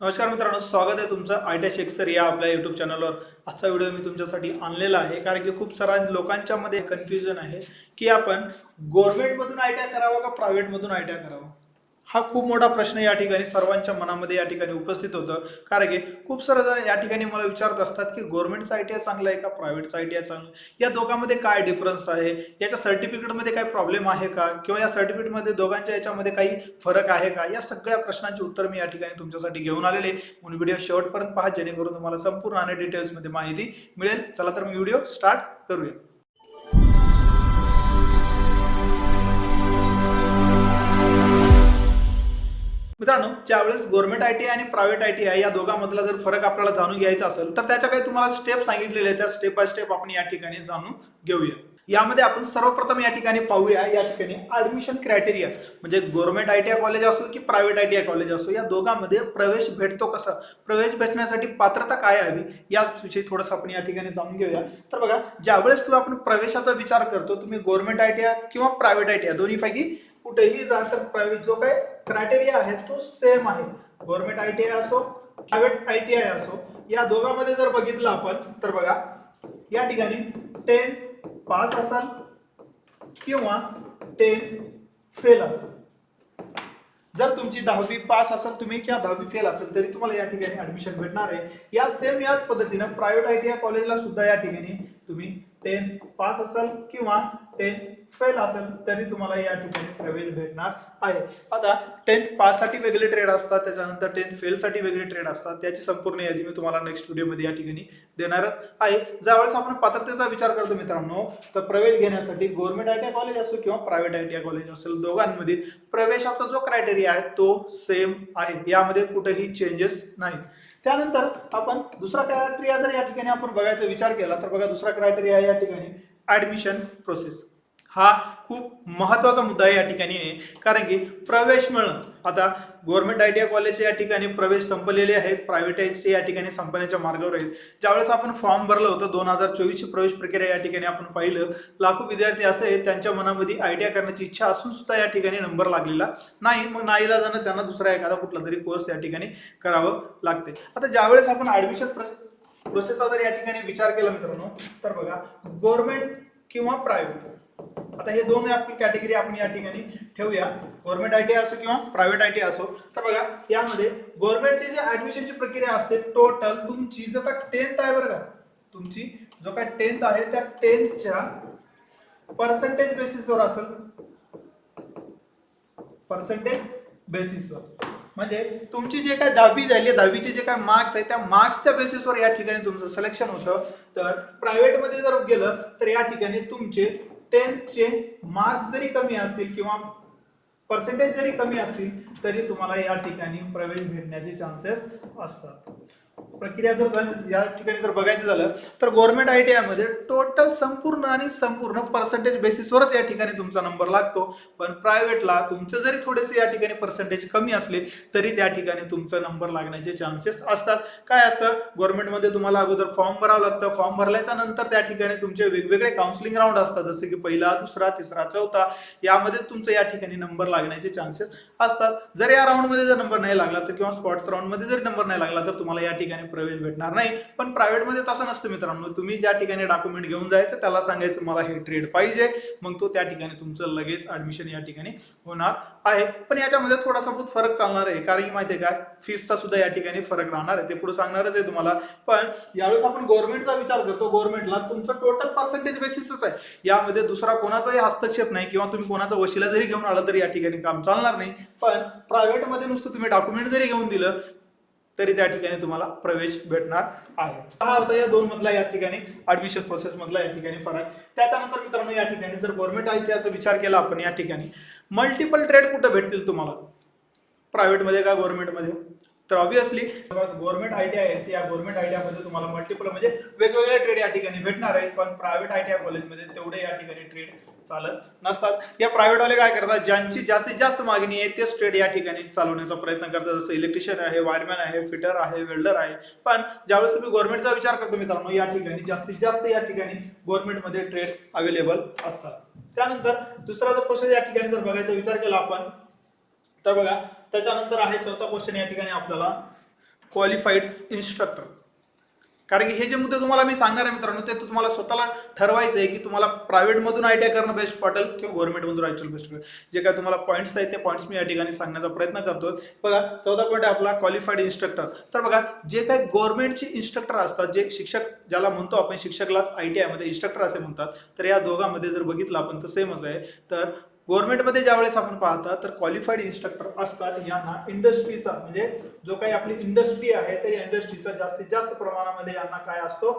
नमस्कार मित्रांनो स्वागत आहे तुमचं आय टी शेक्सर या आपल्या यूट्यूब चॅनलवर आजचा व्हिडिओ मी तुमच्यासाठी आणलेला आहे कारण की खूप सारा लोकांच्या मध्ये कन्फ्युजन आहे की आपण गव्हर्नमेंटमधून आय टी आय करावं का प्रायव्हेटमधून आय टी आय करावं? हा खूप मोठा प्रश्न या ठिकाणी सर्वांच्या मनामध्ये या ठिकाणी उपस्थित होतं. कारण की खूप सारे जण या ठिकाणी मला विचारत असतात की गव्हर्नमेंटचा आय टी आय चांगला आहे का? प्रायव्हेटचा आय टी आय चांगला या दोघांमध्ये काय डिफरन्स आहे? याच्या सर्टिफिकेटमध्ये काय प्रॉब्लेम आहे का? किंवा या सर्टिफिकेटमध्ये दोघांच्या याच्यामध्ये काही फरक आहे का? या सगळ्या प्रश्नांची उत्तर मी या ठिकाणी तुमच्यासाठी घेऊन आलेले म्हणून व्हिडिओ शेवटपर्यंत पहा जेणेकरून तुम्हाला संपूर्ण आणि डिटेल्समध्ये माहिती मिळेल. चला तर मी व्हिडिओ स्टार्ट करूया. मित्रांनो ज्यावेळेस गव्हर्नमेंट आय टी आय आणि प्रायव्हेट आय टी आय या दोघांमधला जर फरक आपल्याला जाणून घ्यायचा असेल तर त्याच्या काही तुम्हाला स्टेप सांगितलेले आहेत. त्या स्टेप बाय स्टेप आपण या ठिकाणी जाणून घेऊया. यामध्ये आपण सर्वप्रथम या ठिकाणी पाहूया या ठिकाणी ऍडमिशन क्रायटेरिया म्हणजे government I T I college असो की private I T I college असो या दोघांमध्ये प्रवेश भेटतो कसा? प्रवेश भेटण्यासाठी पात्रता काय हवी? याविषयी थोडंसं आपण या ठिकाणी जाणून घेऊया. तर बघा ज्यावेळेस तुम्ही आपण प्रवेशाचा विचार करतो तुम्ही गव्हर्नमेंट आय टी आय किंवा प्रायव्हेट आय टी आय दोन्हीपैकी कुठेही जा तर प्रायव्हेट जो काय क्रायटेरिया आहे तो सेम आहे. गव्हर्नमेंट आय टी आय असो प्रायव्हेट आय टी आय असो या दोघांमध्ये जर बघितलं आपण तर बघा या ठिकाणी टेन पास असाल किंवा टेन फेल असाल. जर तुमची दहावी पास असेल तुम्ही किंवा दहावी फेल असेल तरी तुम्हाला या ठिकाणी ऍडमिशन भेटणार आहे. या सेम याच पद्धतीनं प्रायव्हेट आय टी आय कॉलेजला सुद्धा या ठिकाणी तुम्ही टेन पास असाल किंवा टेन फेल असेल तरी तुम्हाला या ठिकाणी प्रवेश भेटणार आहे. आता टेन्थ पाससाठी वेगळे ट्रेड असतात त्याच्यानंतर टेन्थ फेल साठी वेगळे ट्रेड असतात. त्याची संपूर्ण यादी मी तुम्हाला नेक्स्ट व्हिडिओमध्ये या ठिकाणी देणारच आहे. ज्यावेळेस आपण पात्रतेचा विचार करतो मित्रांनो तर प्रवेश घेण्यासाठी government I T I college असो किंवा private I T I college असेल दोघांमध्ये प्रवेशाचा जो क्रायटेरिया आहे तो सेम आहे. यामध्ये कुठेही चेंजेस नाही त्यानंतर आपण दुसरा क्रायटेरिया जर या ठिकाणी आपण बघायचा विचार केला तर बघा दुसरा क्रायटेरिया या ठिकाणी ॲडमिशन प्रोसेस हा खूप महत्त्वाचा मुद्दा आहे या ठिकाणी. आहे कारण की प्रवेश मिळणं. आता गव्हर्नमेंट आय टी आय कॉलेजचे या ठिकाणी प्रवेश संपलेले आहेत. प्रायव्हेटाईजचे या ठिकाणी संपण्याच्या मार्गावर आहेत. ज्यावेळेस आपण फॉर्म भरलं होतं दोन हजार चोवीसची प्रवेश प्रक्रिया या ठिकाणी आपण पाहिलं लाखो विद्यार्थी असे आहेत त्यांच्या मनामध्ये आय टी आय करण्याची इच्छा असून सुद्धा या ठिकाणी नंबर लागलेला नाही. मग नाईला जाणं त्यांना दुसरा एखादा कुठला तरी कोर्स या ठिकाणी करावं लागते आता ज्यावेळेस आपण ऍडमिशन प्रोसेसचा जर या ठिकाणी विचार केला मित्रांनो तर बघा गव्हर्नमेंट किंवा प्रायव्हेट आता हे दोन आपली कॅटेगरी आपण या ठिकाणी ठेवूया. गव्हर्नमेंट आय टी असो किंवा प्रायव्हेट आय टी असो. तर बघा यामध्ये गव्हर्नमेंटची जी ऍडमिशनची प्रक्रिया असते टोटल तुमची जो का टेन्थ आहे बरं का तुमची जो काय टेन्थ आहे त्या टेन्थच्या पर्सेंटेज बेसिसवर असेल. पर्सेंटेज बेसिसवर म्हणजे तुमची जे काय दहावी झाली दहावीचे जे काय मार्क्स आहे त्या मार्क्सच्या बेसिसवर या ठिकाणी तुमचं सिलेक्शन होतं. तर प्रायव्हेटमध्ये जर गेलं तर या ठिकाणी तुमचे टेन्थचे मार्क्स जरी कमी असतील किंवा पर्सेंटेज जरी कमी असतील तरी तुम्हाला या ठिकाणी प्रवेश भेटण्याचे चान्सेस असतात. प्रक्रिया जर या ठिकाणी जर बघायचं झालं तर गव्हर्नमेंट आय टी आयमध्ये टोटल संपूर्ण आणि संपूर्ण पर्सेंटेज बेसिसवरच या ठिकाणी तुमचा नंबर लागतो. पण प्रायव्हेटला तुमचे जरी थोडेसे या ठिकाणी पर्सेंटेज कमी असले तरी त्या ठिकाणी तुमचा नंबर लागण्याचे चान्सेस असतात. काय असतं? गव्हर्नमेंटमध्ये तुम्हाला अगोदर फॉर्म भरावं लागतं. फॉर्म भरल्याच्या नंतर त्या ठिकाणी तुमचे वेगवेगळे काउन्सिलिंग राऊंड असतात. जसे की पहिला दुसरा तिसरा चौथा यामध्ये तुमचं या ठिकाणी नंबर लागण्याचे चान्सेस असतात. जर या राऊंडमध्ये जर नंबर नाही लागला तर किंवा स्पॉट्स राऊंडमध्ये जर नंबर नाही लागला तर तुम्हाला या ठिकाणी प्रवेश भेटणार नाही. पण प्रायव्हेटमध्ये तसं नसतं मित्रांनो. तुम्ही ज्या ठिकाणी डॉक्युमेंट घेऊन जायचं त्याला सांगायचं मला हे ट्रेड पाहिजे. मग तो त्या ठिकाणी तुमचं लगेच ऍडमिशन या ठिकाणी होणार आहे. पण याच्यामध्ये थोडासा बहुत फरक चालणार आहे. कारण की माहिती आहे का फीसचा सुद्धा या ठिकाणी फरक राहणार आहे. ते पुढे सांगणारच आहे तुम्हाला. पण यावेळेस आपण गव्हर्नमेंटचा विचार करतो. गव्हर्नमेंटला तुमचं टोटल पर्सेंटेज बेसिसच आहे. यामध्ये दुसरा कोणाचाही हस्तक्षेप नाही किंवा तुम्ही कोणाचा वशिला जरी घेऊन आला तरी या ठिकाणी काम चालणार नाही. पण प्रायव्हेटमध्ये नुसतं तुम्ही डॉक्युमेंट जरी घेऊन दिलं तरी त्या ठिकाणी तुम्हाला प्रवेश भेटणार आहे. हा होता या दोन मधला या ठिकाणी ऍडमिशन प्रोसेस मधला या ठिकाणी फरक. त्याच्यानंतर मित्रांनो या ठिकाणी जर गव्हर्नमेंट आय विचार केला आपण या ठिकाणी मल्टिपल ट्रेड कुठं भेटतील तुम्हाला? प्रायव्हेटमध्ये का गव्हर्नमेंटमध्ये तर obviously government I T I आहेत. या गव्हर्नमेंट आय टी मध्ये तुम्हाला मल्टिपल म्हणजे वेगवेगळे ट्रेड या ठिकाणी भेटणार आहेत. पण प्रायव्हेट आय टी आय कॉलेजमध्ये तेवढे या ठिकाणी ट्रेड चालत नसतात. या प्रायव्हेट वाले काय करतात? ज्यांची जास्तीत जास्त मागणी आहे तेच ट्रेड या ठिकाणी चालवण्याचा प्रयत्न करतात. जसं इलेक्ट्रिशियन आहे वायरमॅन आहे फिटर आहे वेल्डर आहे. पण ज्यावेळेस तुम्ही गव्हर्नमेंटचा विचार करतो मित्रांनो या ठिकाणी जास्तीत जास्त या ठिकाणी गव्हर्नमेंटमध्ये ट्रेड अवेलेबल असतात. त्यानंतर दुसरा जर प्रोसेस या ठिकाणी जर बघायचा विचार केला आपण तर बघा त्याच्यानंतर आहे चौथा क्वेश्चन या ठिकाणी आपल्याला क्वालिफाईड इन्स्ट्रक्टर कारण की हे जे मुद्दे तुम्हाला मी सांगणार आहे मित्रांनो ते तुम्हाला स्वतःला ठरवायचं आहे की तुम्हाला प्रायव्हेटमधून आय टी आय करणं बेस्ट वाटेल किंवा गव्हर्नमेंटमधून आय टी आय बेस्ट वाटेल जे काय तुम्हाला पॉईंट्स आहेत ते पॉईंट्स मी या ठिकाणी सांगण्याचा प्रयत्न करतो. बघा चौदा पॉईंट आहे आपला क्वालिफाईड इन्स्ट्रक्टर तर बघा जे काही गव्हर्नमेंटचे इन्स्ट्रक्टर असतात जे शिक्षक ज्याला म्हणतो आपण शिक्षकलाच आय टी आयमध्ये इन्स्ट्रक्टर असे म्हणतात. तर या दोघांमध्ये जर बघितलं आपण तर सेमच आहे. तर गव्हर्नमेंटमध्ये ज्यावेळेस आपण पाहता तर क्वालिफाईड इन्स्ट्रक्टर असतात यांना इंडस्ट्रीचा म्हणजे जो काही आपली इंडस्ट्री आहे त्या इंडस्ट्रीचा जास्तीत जास्त प्रमाणामध्ये यांना काय असतो?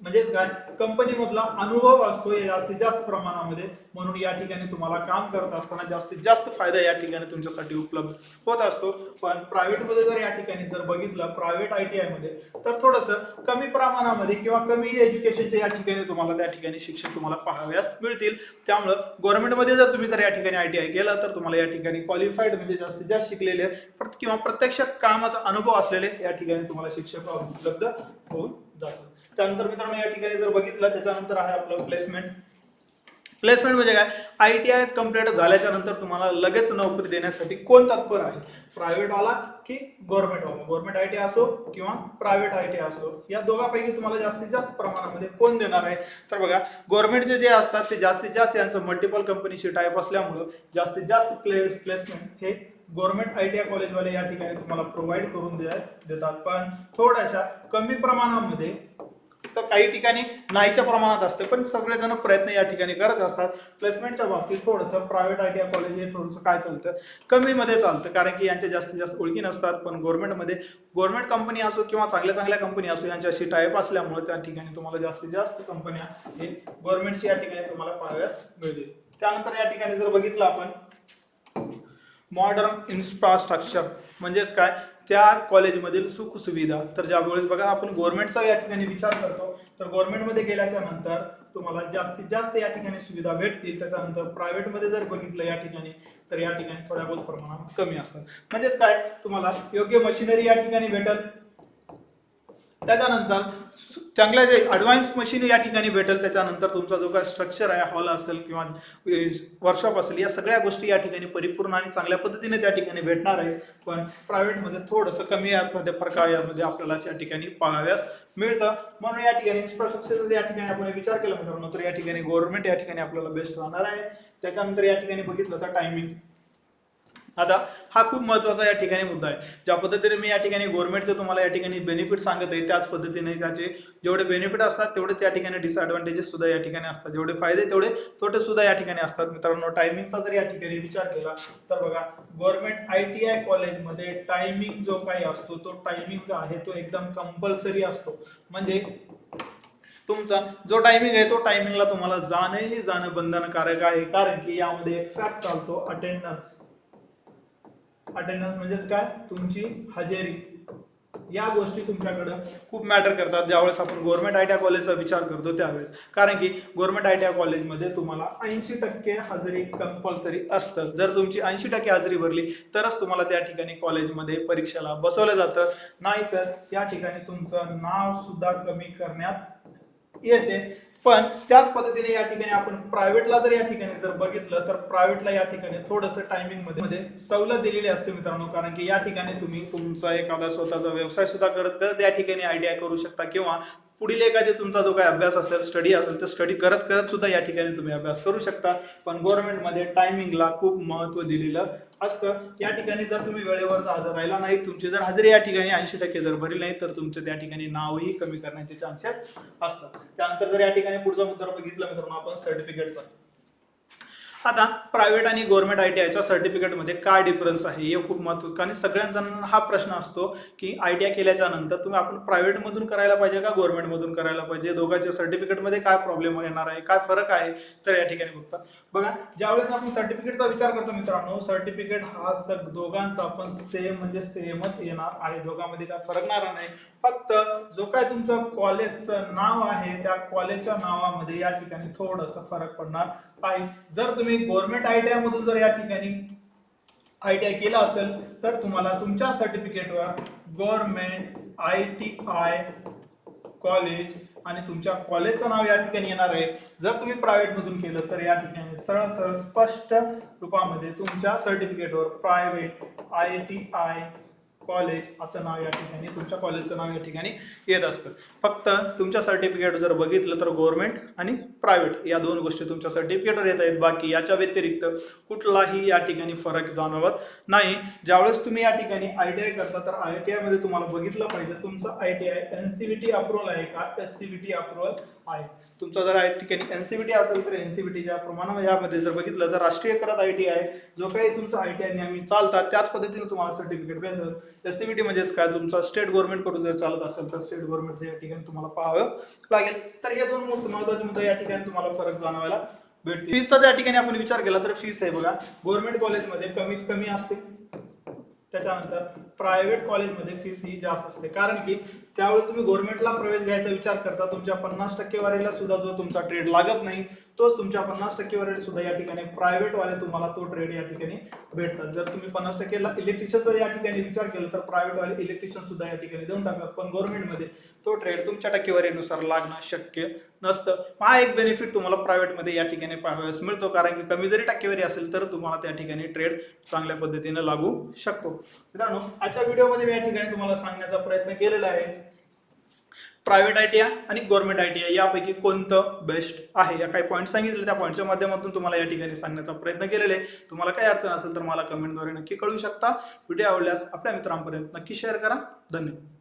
म्हणजेच काय? कंपनीमधला अनुभव असतो या जास्तीत जास्त प्रमाणामध्ये. म्हणून या ठिकाणी तुम्हाला काम करत असताना जास्तीत जास्त फायदा या ठिकाणी तुमच्यासाठी उपलब्ध होत असतो. पण प्रायव्हेटमध्ये जर या ठिकाणी जर बघितलं प्रायव्हेट आय टी आयमध्ये तर थोडंसं कमी प्रमाणामध्ये किंवा कमी एज्युकेशनच्या या ठिकाणी तुम्हाला त्या ठिकाणी शिक्षण तुम्हाला पाहाव्यास मिळतील. त्यामुळं गव्हर्नमेंटमध्ये जर तुम्ही जर या ठिकाणी आय टी आय केलं तर तुम्हाला या ठिकाणी क्वालिफाईड म्हणजे जास्तीत जास्त शिकलेले किंवा प्रत्यक्ष कामाचा अनुभव असलेले या ठिकाणी तुम्हाला शिक्षक उपलब्ध होऊन जातात त्यानंतर मित्रांनो या ठिकाणी जर बघितलं त्याच्यानंतर आहे आपलं प्लेसमेंट प्लेसमेंट म्हणजे काय? आय टी आय कंप्लीट झाल्याच्यानंतर तुम्हाला लगेच नोकरी देण्यासाठी कोण तत्पर आहे? प्रायव्हेटवाला की गव्हर्नमेंटवाला गव्हर्नमेंट आय टी असो किंवा प्रायव्हेट आय टी असो या दोघांपैकी तुम्हाला जास्तीत जास्त प्रमाणामध्ये कोण देणार आहे? तर बघा गव्हर्नमेंटचे जे असतात ते जास्तीत जास्त यांचं मल्टिपल कंपनीशी टाईप असल्यामुळं जास्तीत जास्त प्ले प्लेसमेंट हे गव्हर्नमेंट आय टी आय कॉलेजवाले या ठिकाणी तुम्हाला प्रोव्हाइड करून दे- देतात. पण थोड्याशा कमी प्रमाणामध्ये तर काही ठिकाणी नाहीच्या प्रमाणात असते पण सगळेजण प्रयत्न या ठिकाणी करत असतात. प्लेसमेंटच्या बाबतीत थोडंसं private I T I college हे थोडंसं काय चालतं? कमीमध्ये चालतं कारण की यांच्या जास्तीत जास्त ओळखी नसतात पण गव्हर्नमेंटमध्ये गव्हर्नमेंट कंपनी असो किंवा चांगल्या चांगल्या कंपनी असो यांच्याशी टाईप असल्यामुळे त्या ठिकाणी तुम्हाला जास्तीत जास्त कंपन्या हे गव्हर्नमेंटची या ठिकाणी तुम्हाला पाहाव्यास मिळतील. त्यानंतर या ठिकाणी जर बघितलं आपण मॉडर्न इन्फ्रास्ट्रक्चर म्हणजेच काय? त्या कॉलेजमधील सुखसुविधा. तर ज्या वेळेस बघा आपण गव्हर्नमेंटचा या ठिकाणी विचार करतो तर गव्हर्नमेंटमध्ये गेल्याच्यानंतर तुम्हाला जास्तीत जास्त या ठिकाणी सुविधा भेटतील. त्याच्यानंतर प्रायव्हेटमध्ये जर बघितलं या ठिकाणी तर या ठिकाणी थोड्या बहुत प्रमाणात कमी असतात. म्हणजेच काय? तुम्हाला योग्य मशिनरी या ठिकाणी भेटल. त्याच्यानंतर चांगल्या जे ॲडव्हान्स मशीन या ठिकाणी भेटेल त्याच्यानंतर तुमचा जो काय स्ट्रक्चर आहे हॉल असेल किंवा वर्कशॉप असेल या सगळ्या गोष्टी या ठिकाणी परिपूर्ण आणि चांगल्या पद्धतीने त्या ठिकाणी भेटणार आहे. पण प्रायव्हेटमध्ये थोडंसं कमी यामध्ये फरक यामध्ये आपल्याला या ठिकाणी पाहाव्यास मिळतं. म्हणून या ठिकाणी इन्फ्रास्ट्रक्चर या ठिकाणी आपण विचार केला मित्रांनो तर या ठिकाणी गव्हर्नमेंट या ठिकाणी आपल्याला बेस्ट राहणार आहे. त्याच्यानंतर या ठिकाणी बघितलं तर टायमिंग आता हा खूप महत्त्वाचा या ठिकाणी मुद्दा आहे. ज्या पद्धतीने मी या ठिकाणी गव्हर्नमेंटचे तुम्हाला या ठिकाणी बेनिफिट सांगत आहे त्याच पद्धतीने त्याचे जेवढे बेनिफिट असतात तेवढेच या ठिकाणी डिसएडव्हान्टेजेस सुद्धा या ठिकाणी असतात. जेवढे फायदे तेवढे तोटे सुद्धा या ठिकाणी असतात. मित्रांनो टायमिंगचा जर या ठिकाणी विचार केला तर बघा गव्हर्नमेंट आय टी आय कॉलेजमध्ये टायमिंग जो काही असतो तो टायमिंग जो आहे तो एकदम कंपल्सरी असतो. म्हणजे तुमचा जो टायमिंग आहे तो टायमिंगला तुम्हाला जाणंही जाणं बंधनकारक आहे. कारण की यामध्ये एक फॅक्ट चालतो अटेंडन्स अटेंडन्स म्हणजेच काय? तुमची हजेरी. या गोष्टी तुमच्याकडं खूप मॅटर करतात. ज्यावेळेस आपण गव्हर्नमेंट आय टी आय कॉलेजचा विचार करतो त्यावेळेस. कारण की गव्हर्नमेंट आय टी आय कॉलेजमध्ये तुम्हाला ऐंशी टक्के हजेरी कंपल्सरी असतं. जर तुमची ऐंशी टक्के हजेरी भरली तरच तुम्हाला त्या ठिकाणी कॉलेजमध्ये परीक्षेला बसवलं जातं. नाहीतर या ठिकाणी तुमचं नाव सुद्धा कमी करण्यात येते. पण त्याच पद्धतीने या ठिकाणी आपण प्रायव्हेटला जर या ठिकाणी जर बघितलं तर प्रायव्हेटला या ठिकाणी थोडंसं टायमिंगमध्ये मध्ये सवलत दिलेली असते मित्रांनो. कारण की या ठिकाणी तुम्ही तुमचा एखादा स्वतःचा व्यवसाय सुद्धा करत तर त्या ठिकाणी आयडिया करू शकता. किंवा पुढील एखादी तुमचा जो काही अभ्यास असेल स्टडी असेल तर स्टडी करत करत सुद्धा या ठिकाणी तुम्ही अभ्यास करू शकता. पण गव्हर्नमेंटमध्ये टायमिंगला खूप महत्त्व दिलेलं असतं. या ठिकाणी जर तुम्ही वेळेवर हजर राहिला नाही तुमची जर हजेरी या ठिकाणी ऐंशी टक्के जर भरली नाही तर तुमचं त्या ठिकाणी नावही कमी करण्याचे चान्सेस असतात. त्यानंतर जर या ठिकाणी पुढचा मुद्दा बघितला मित्रांनो आपण सर्टिफिकेटचा आता प्रायव्हेट आणि गव्हर्नमेंट आय टी आयच्या सर्टिफिकेटमध्ये काय डिफरन्स आहे हे खूप महत्वाचं. कारण सगळ्याच जणांना हा प्रश्न असतो की आय टी आय केल्याच्यानंतर तुम्ही आपण प्रायव्हेटमधून करायला पाहिजे का गव्हर्नमेंटमधून करायला पाहिजे? दोघांच्या सर्टिफिकेटमध्ये काय प्रॉब्लेम येणार आहे? काय फरक आहे? तर या ठिकाणी बघता. बघा ज्यावेळेस आपण सर्टिफिकेटचा विचार करतो मित्रांनो सर्टिफिकेट हा सग दोघांचा आपण सेम म्हणजे सेमच येणार आहे. दोघांमध्ये काय फरकणार नाही. फक्त जो काय तुमचं कॉलेजचं नाव आहे त्या कॉलेजच्या नावामध्ये या ठिकाणी थोडंसं फरक पडणार. आहे जर तुम्ही गव्हर्नमेंट आय टी आयमधून जर या ठिकाणी आय टी आय केलं असेल तर तुम्हाला तुमच्या सर्टिफिकेटवर government I T I college आणि तुमच्या कॉलेजचं नाव या ठिकाणी येणार आहे. जर तुम्ही प्रायव्हेटमधून केलं तर या ठिकाणी सरळ सरळ स्पष्ट रूपामध्ये तुमच्या सर्टिफिकेटवर private I T I college असं नाव या ठिकाणी तुमच्या कॉलेजचं नाव या ठिकाणी येत असतं. फक्त तुमच्या सर्टिफिकेट जर बघितलं तर गव्हर्नमेंट आणि प्रायव्हेट या दोन गोष्टी तुमच्या सर्टिफिकेटवर येत आहेत. बाकी याच्या व्यतिरिक्त कुठलाही या ठिकाणी फरक जाणवत नाही. ज्यावेळेस तुम्ही या ठिकाणी आय टी आय करता तर आय टी आयमध्ये तुम्हाला बघितलं पाहिजे तुमचं I T I N C V T approval आहे का? S C V T approval आहे. तुमचा जर या ठिकाणी एन सी बी टी असेल तर एन सी बी टीच्या प्रमाणे यामध्ये जर बघितलं तर राष्ट्रीय करत आय टी आहे. जो काही तुमचा आय टी आय नेहमी चालतात त्याच पद्धतीने तुम्हाला सर्टिफिकेट भेटेल. एस सी बी टी म्हणजेच काय? तुमचा स्टेट गव्हर्नमेंटकडून जर चालत असेल तर स्टेट गव्हर्नमेंटचं या ठिकाणी तुम्हाला पाहावं लागेल. तर हे दोन मोठ- महत्त्वाचे मुद्दे या ठिकाणी तुम्हाला फरक जाणवायला भेटतील. फीसचा त्या ठिकाणी आपण विचार केला तर फीस आहे बघा. गव्हर्नमेंट कॉलेजमध्ये कमीत कमी असते. त्याच्यानंतर प्रायव्हेट कॉलेजमध्ये फीस ही जास्त असते. कारण की त्यावेळी तुम्ही गव्हर्नमेंटला प्रवेश घ्यायचा विचार करता. तुमच्या पन्नास टक्केवारीला सुद्धा जो तुमचा ट्रेड लागत नाही तोच तुमच्या पन्नास टक्केवारीला सुद्धा या ठिकाणी प्रायव्हेटवाले तुम्हाला तो ट्रेड या ठिकाणी भेटतात. जर तुम्ही पन्नास टक्केला इलेक्ट्रिशियनचा या ठिकाणी विचार केला तर प्रायव्हेटवाले इलेक्ट्रिशियन सुद्धा या ठिकाणी देऊन टाकतात. पण गव्हर्नमेंटमध्ये तो ट्रेड तुमच्या टक्केवारीनुसार लागणं शक्य नसतं. हा एक बेनिफिट तुम्हाला प्रायव्हेटमध्ये या ठिकाणी पाहावयास मिळतो. कारण की कमी जरी टक्केवारी असेल तर तुम्हाला त्या ठिकाणी ट्रेड चांगल्या पद्धतीने लागू शकतो. मित्रांनो आजच्या व्हिडिओमध्ये मी या ठिकाणी तुम्हाला सांगण्याचा प्रयत्न केलेला आहे. प्रायव्हेट आय टी आय आणि गव्हर्नमेंट आय टी आय यापैकी कोणतं बेस्ट आहे? या काही पॉईंट सांगितले त्या पॉईंटच्या माध्यमातून तुम्हाला या ठिकाणी सांगण्याचा प्रयत्न केलेला आहे. तुम्हाला काही अडचण असेल तर मला कमेंटद्वारे नक्की कळू शकता. व्हिडिओ आवडल्यास आपल्या मित्रांपर्यंत नक्की शेअर करा. धन्यवाद.